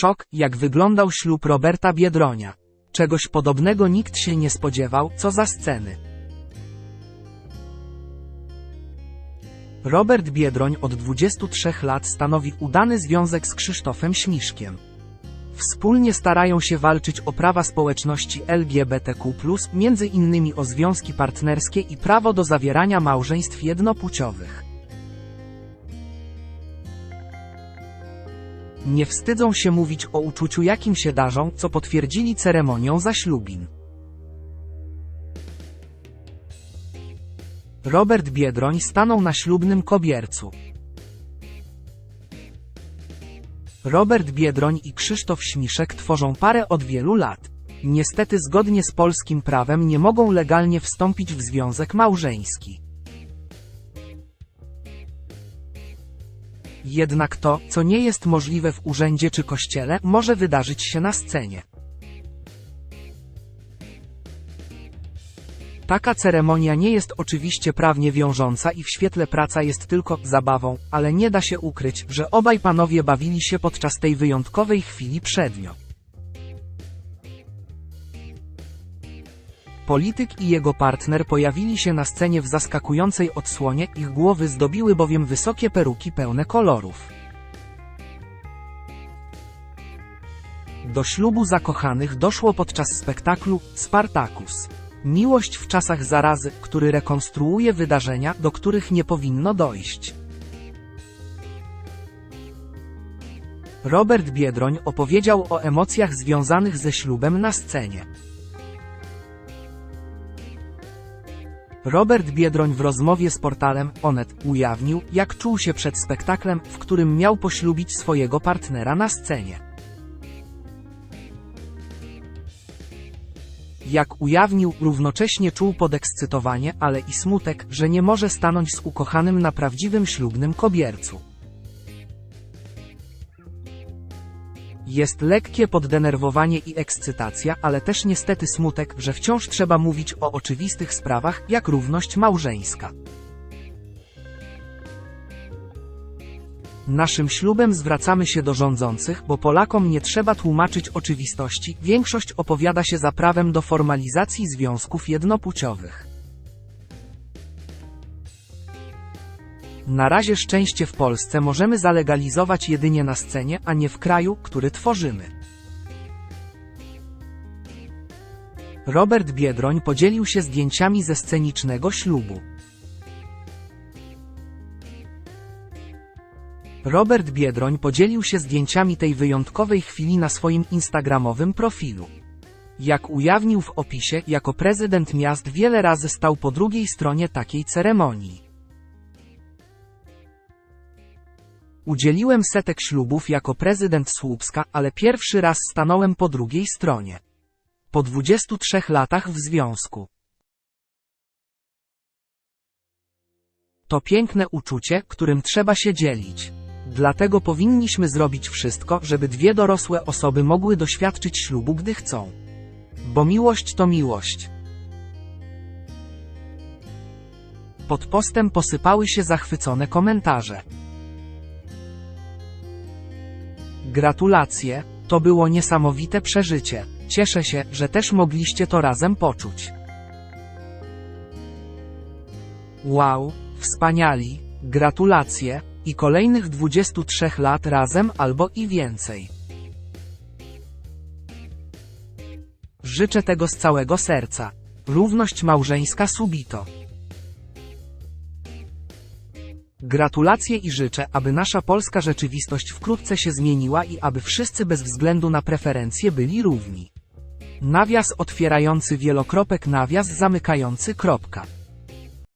Szok, jak wyglądał ślub Roberta Biedronia. Czegoś podobnego nikt się nie spodziewał, co za sceny. Robert Biedroń od 23 lat stanowi udany związek z Krzysztofem Śmiszkiem. Wspólnie starają się walczyć o prawa społeczności LGBTQ+, między innymi o związki partnerskie i prawo do zawierania małżeństw jednopłciowych. Nie wstydzą się mówić o uczuciu jakim się darzą, co potwierdzili ceremonią zaślubin. Robert Biedroń stanął na ślubnym kobiercu. Robert Biedroń i Krzysztof Śmiszek tworzą parę od wielu lat. Niestety zgodnie z polskim prawem nie mogą legalnie wstąpić w związek małżeński. Jednak to, co nie jest możliwe w urzędzie czy kościele, może wydarzyć się na scenie. Taka ceremonia nie jest oczywiście prawnie wiążąca i w świetle praca jest tylko zabawą, ale nie da się ukryć, że obaj panowie bawili się podczas tej wyjątkowej chwili przednio. Polityk i jego partner pojawili się na scenie w zaskakującej odsłonie, ich głowy zdobiły bowiem wysokie peruki pełne kolorów. Do ślubu zakochanych doszło podczas spektaklu Spartacus. Miłość w czasach zarazy, który rekonstruuje wydarzenia, do których nie powinno dojść. Robert Biedroń opowiedział o emocjach związanych ze ślubem na scenie. Robert Biedroń w rozmowie z portalem Onet ujawnił, jak czuł się przed spektaklem, w którym miał poślubić swojego partnera na scenie. Jak ujawnił, równocześnie czuł podekscytowanie, ale i smutek, że nie może stanąć z ukochanym na prawdziwym ślubnym kobiercu. Jest lekkie poddenerwowanie i ekscytacja, ale też niestety smutek, że wciąż trzeba mówić o oczywistych sprawach, jak równość małżeńska. Naszym ślubem zwracamy się do rządzących, bo Polakom nie trzeba tłumaczyć oczywistości, większość opowiada się za prawem do formalizacji związków jednopłciowych. Na razie szczęście w Polsce możemy zalegalizować jedynie na scenie, a nie w kraju, który tworzymy. Robert Biedroń podzielił się zdjęciami ze scenicznego ślubu. Robert Biedroń podzielił się zdjęciami tej wyjątkowej chwili na swoim instagramowym profilu. Jak ujawnił w opisie, jako prezydent miast wiele razy stał po drugiej stronie takiej ceremonii. Udzieliłem setek ślubów jako prezydent Słupska, ale pierwszy raz stanąłem po drugiej stronie. Po 23 latach w związku. To piękne uczucie, którym trzeba się dzielić. Dlatego powinniśmy zrobić wszystko, żeby dwie dorosłe osoby mogły doświadczyć ślubu, gdy chcą. Bo miłość to miłość. Pod postem posypały się zachwycone komentarze. Gratulacje, to było niesamowite przeżycie. Cieszę się, że też mogliście to razem poczuć. Wow, wspaniali, gratulacje i kolejnych 23 lat razem albo i więcej. Życzę tego z całego serca. Równość małżeńska subito. Gratulacje i życzę, aby nasza polska rzeczywistość wkrótce się zmieniła i aby wszyscy bez względu na preferencje byli równi. Nawias otwierający wielokropek nawias zamykający kropka.